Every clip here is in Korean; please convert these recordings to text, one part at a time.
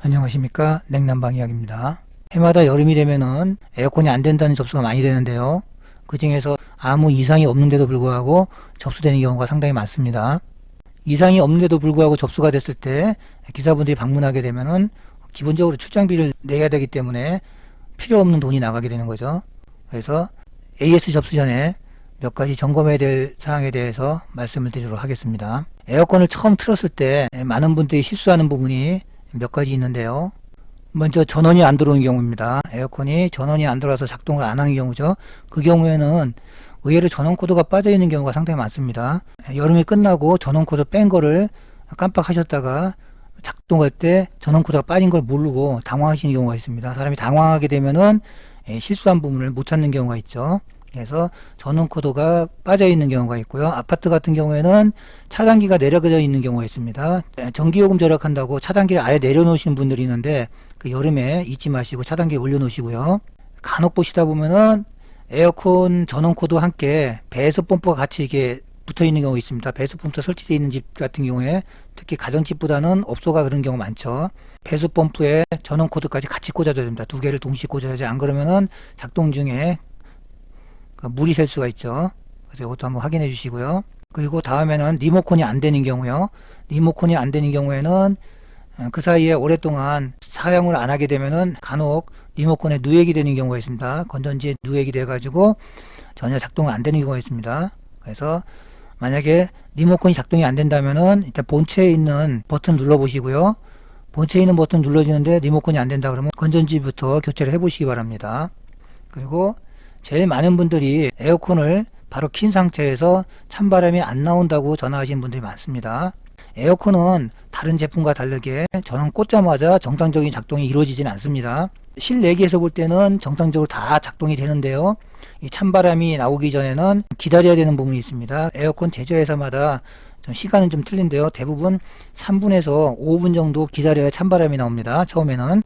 안녕하십니까 냉난방 이야기입니다. 해마다 여름이 되면은 에어컨이 안 된다는 접수가 많이 되는데요. 그 중에서 아무 이상이 없는데도 불구하고 접수되는 경우가 상당히 많습니다. 이상이 없는데도 불구하고 접수가 됐을 때 기사분들이 방문하게 되면은 기본적으로 출장비를 내야 되기 때문에 필요 없는 돈이 나가게 되는 거죠. 그래서 AS 접수 전에 몇 가지 점검해야 될 사항에 대해서 말씀을 드리도록 하겠습니다. 에어컨을 처음 틀었을 때 많은 분들이 실수하는 부분이 몇 가지 있는데요. 먼저 전원이 안 들어오는 경우입니다. 에어컨이 전원이 안 들어와서 작동을 안 하는 경우죠. 그 경우에는 의외로 전원 코드가 빠져 있는 경우가 상당히 많습니다. 여름이 끝나고 전원 코드 뺀 거를 깜빡하셨다가 작동할 때 전원 코드가 빠진 걸 모르고 당황하시는 경우가 있습니다. 사람이 당황하게 되면은 예, 실수한 부분을 못 찾는 경우가 있죠. 그래서 전원 코드가 빠져 있는 경우가 있고요. 아파트 같은 경우에는 차단기가 내려져 있는 경우가 있습니다. 예, 전기요금 절약한다고 차단기를 아예 내려놓으시는 분들이 있는데 그 여름에 잊지 마시고 차단기 올려놓으시고요. 간혹 보시다 보면은 에어컨 전원 코드 와 함께 배수 펌프가 같이 이게 붙어 있는 경우가 있습니다. 배수 펌프가 설치되어 있는 집 같은 경우에 특히 가정집보다는 업소가 그런 경우 많죠. 배수 펌프에 전원 코드까지 같이 꽂아줘야 됩니다. 두 개를 동시에 꽂아야지 안 그러면은 작동 중에 그 물이 셀 수가 있죠. 그래서 이것도 한번 확인해 주시고요. 그리고 다음에는 리모컨이 안 되는 경우요. 리모컨이 안 되는 경우에는 어, 그 사이에 오랫동안 사용을 안 하게 되면은 간혹 리모컨에 누액이 되는 경우가 있습니다. 건전지에 누액이 돼가지고 전혀 작동을 안 되는 경우가 있습니다. 그래서 만약에 리모컨이 작동이 안 된다면은 일단 본체에 있는 버튼 눌러 보시고요. 본체에 있는 버튼 눌러주는데 리모컨이 안 된다 그러면 건전지부터 교체를 해 보시기 바랍니다. 그리고 제일 많은 분들이 에어컨을 바로 킨 상태에서 찬바람이 안 나온다고 전화하시는 분들이 많습니다. 에어컨은 다른 제품과 다르게 전원 꽂자마자 정상적인 작동이 이루어지지는 않습니다. 실내기에서 볼 때는 정상적으로 다 작동이 되는데요. 이 찬바람이 나오기 전에는 기다려야 되는 부분이 있습니다. 에어컨 제조회사마다 좀 시간은 좀 틀린데요. 대부분 3분에서 5분 정도 기다려야 찬바람이 나옵니다. 처음에는.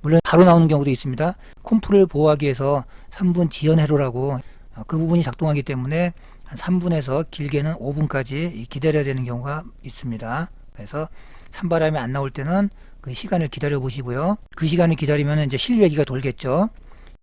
물론 바로 나오는 경우도 있습니다. 콤프를 보호하기 위해서 3분 지연 회로라고 어, 그 부분이 작동하기 때문에 한 3분에서 길게는 5분까지 기다려야 되는 경우가 있습니다. 그래서 찬바람이 안 나올 때는 그 시간을 기다려 보시고요. 그 시간을 기다리면 이제 실외기가 돌겠죠.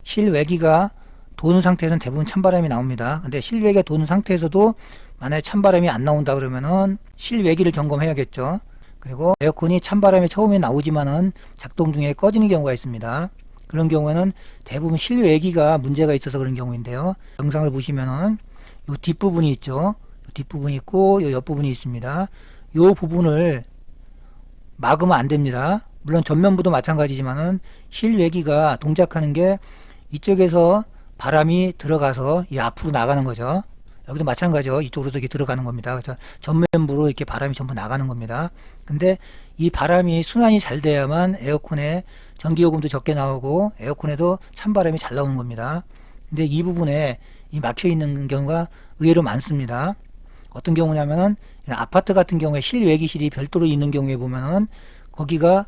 실외기가 도는 상태에서는 대부분 찬바람이 나옵니다. 근데 실외기가 도는 상태에서도 만약에 찬바람이 안 나온다 그러면은 실외기를 점검해야겠죠. 그리고 에어컨이 찬바람이 처음에 나오지만은 작동 중에 꺼지는 경우가 있습니다. 그런 경우에는 대부분 실외기가 문제가 있어서 그런 경우인데요. 영상을 보시면은 요 뒷부분이 있죠. 요 뒷부분이 있고 요 옆부분이 있습니다. 요 부분을 막으면 안 됩니다. 물론 전면부도 마찬가지지만은 실외기가 동작하는 게 이쪽에서 바람이 들어가서 이 앞으로 나가는 거죠. 여기도 마찬가지죠. 이쪽으로 이렇게 들어가는 겁니다. 그래서 전면부로 이렇게 바람이 전부 나가는 겁니다. 근데 이 바람이 순환이 잘 돼야만 에어컨에 전기요금도 적게 나오고 에어컨에도 찬바람이 잘 나오는 겁니다. 근데 이 부분에 이 막혀 있는 경우가 의외로 많습니다. 어떤 경우냐면은 아파트 같은 경우에 실외기실이 별도로 있는 경우에 보면은 거기가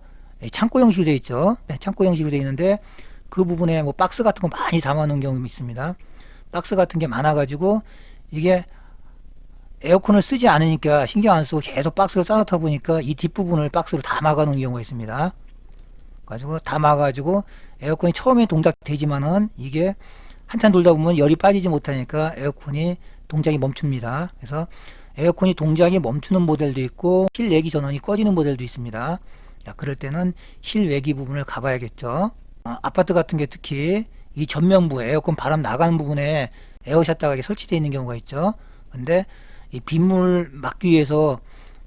창고 형식으로 되어 있죠. 네, 창고 형식으로 되어 있는데 그 부분에 뭐 박스 같은 거 많이 담아 놓은 경우가 있습니다. 박스 같은 게 많아 가지고 이게 에어컨을 쓰지 않으니까 신경 안 쓰고 계속 박스를 쌓아놓다 보니까 이 뒷부분을 박스로 다 막아 놓은 경우가 있습니다. 가지고 다 막아가지고 에어컨이 처음에 동작되지만은 이게 한참 돌다 보면 열이 빠지지 못하니까 에어컨이 동작이 멈춥니다. 그래서 에어컨이 동작이 멈추는 모델도 있고 실외기 전원이 꺼지는 모델도 있습니다. 자, 그럴 때는 실외기 부분을 가봐야겠죠. 아, 아파트 같은 게 특히 이 전면부 에어컨 바람 나가는 부분에 에어샷다가 설치되어 있는 경우가 있죠. 근데 이 빗물 막기 위해서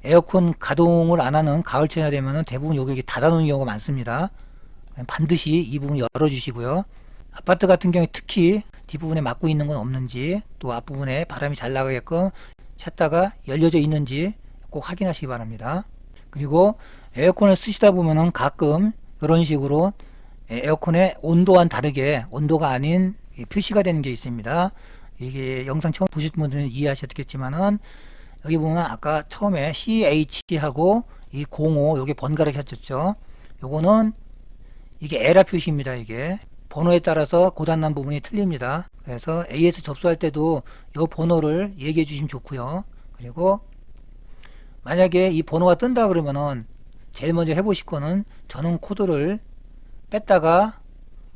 에어컨 가동을 안 하는 가을철이 되면은 대부분 여기 닫아놓는 경우가 많습니다. 반드시 이 부분 열어주시고요. 아파트 같은 경우에 특히 뒷부분에 막고 있는 건 없는지 또 앞부분에 바람이 잘 나가게끔 샷다가 열려져 있는지 꼭 확인하시기 바랍니다. 그리고 에어컨을 쓰시다 보면은 가끔 이런 식으로 에어컨의 온도와는 다르게 온도가 아닌 표시가 되는 게 있습니다. 이게 영상 처음 보실 분들은 이해하셨겠지만은 여기 보면 아까 처음에 CH하고 이 05 요게 번갈아 켰었죠. 요거는 이게 에라 표시입니다. 이게 번호에 따라서 고장난 부분이 틀립니다. 그래서 AS 접수할 때도 이 번호를 얘기해 주시면 좋고요. 그리고 만약에 이 번호가 뜬다 그러면은 제일 먼저 해보실 거는 전원 코드를 뺐다가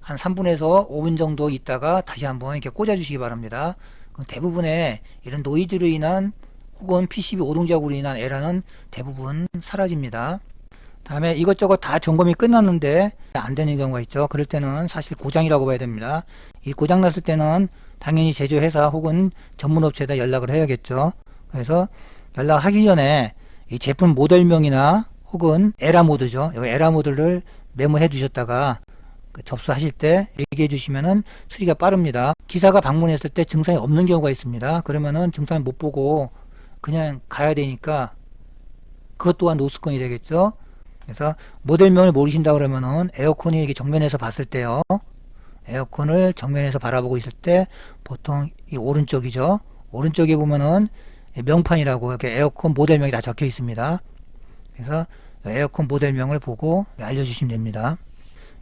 한 3분에서 5분 정도 있다가 다시 한번 이렇게 꽂아 주시기 바랍니다. 대부분의 이런 노이즈로 인한 혹은 PCB 오동작으로 인한 에러는 대부분 사라집니다. 다음에 이것저것 다 점검이 끝났는데 안 되는 경우가 있죠. 그럴 때는 사실 고장이라고 봐야 됩니다. 이 고장 났을 때는 당연히 제조회사 혹은 전문업체에다 연락을 해야겠죠. 그래서 연락하기 전에 이 제품 모델명이나 혹은 에라 모드죠. 이 에라 모드를 메모해 주셨다가 그 접수하실 때 얘기해 주시면은 수리가 빠릅니다. 기사가 방문했을 때 증상이 없는 경우가 있습니다. 그러면은 증상을 못 보고 그냥 가야 되니까 그것 또한 노스건이 되겠죠. 그래서 모델명을 모르신다 그러면은 에어컨이 이렇게 정면에서 봤을 때요. 에어컨을 정면에서 바라보고 있을 때 보통 이 오른쪽이죠. 오른쪽에 보면은 명판이라고 이렇게 에어컨 모델명이 다 적혀 있습니다. 그래서 에어컨 모델명을 보고 알려주시면 됩니다.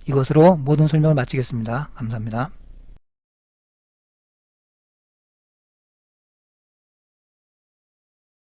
이것으로 모든 설명을 마치겠습니다. 감사합니다.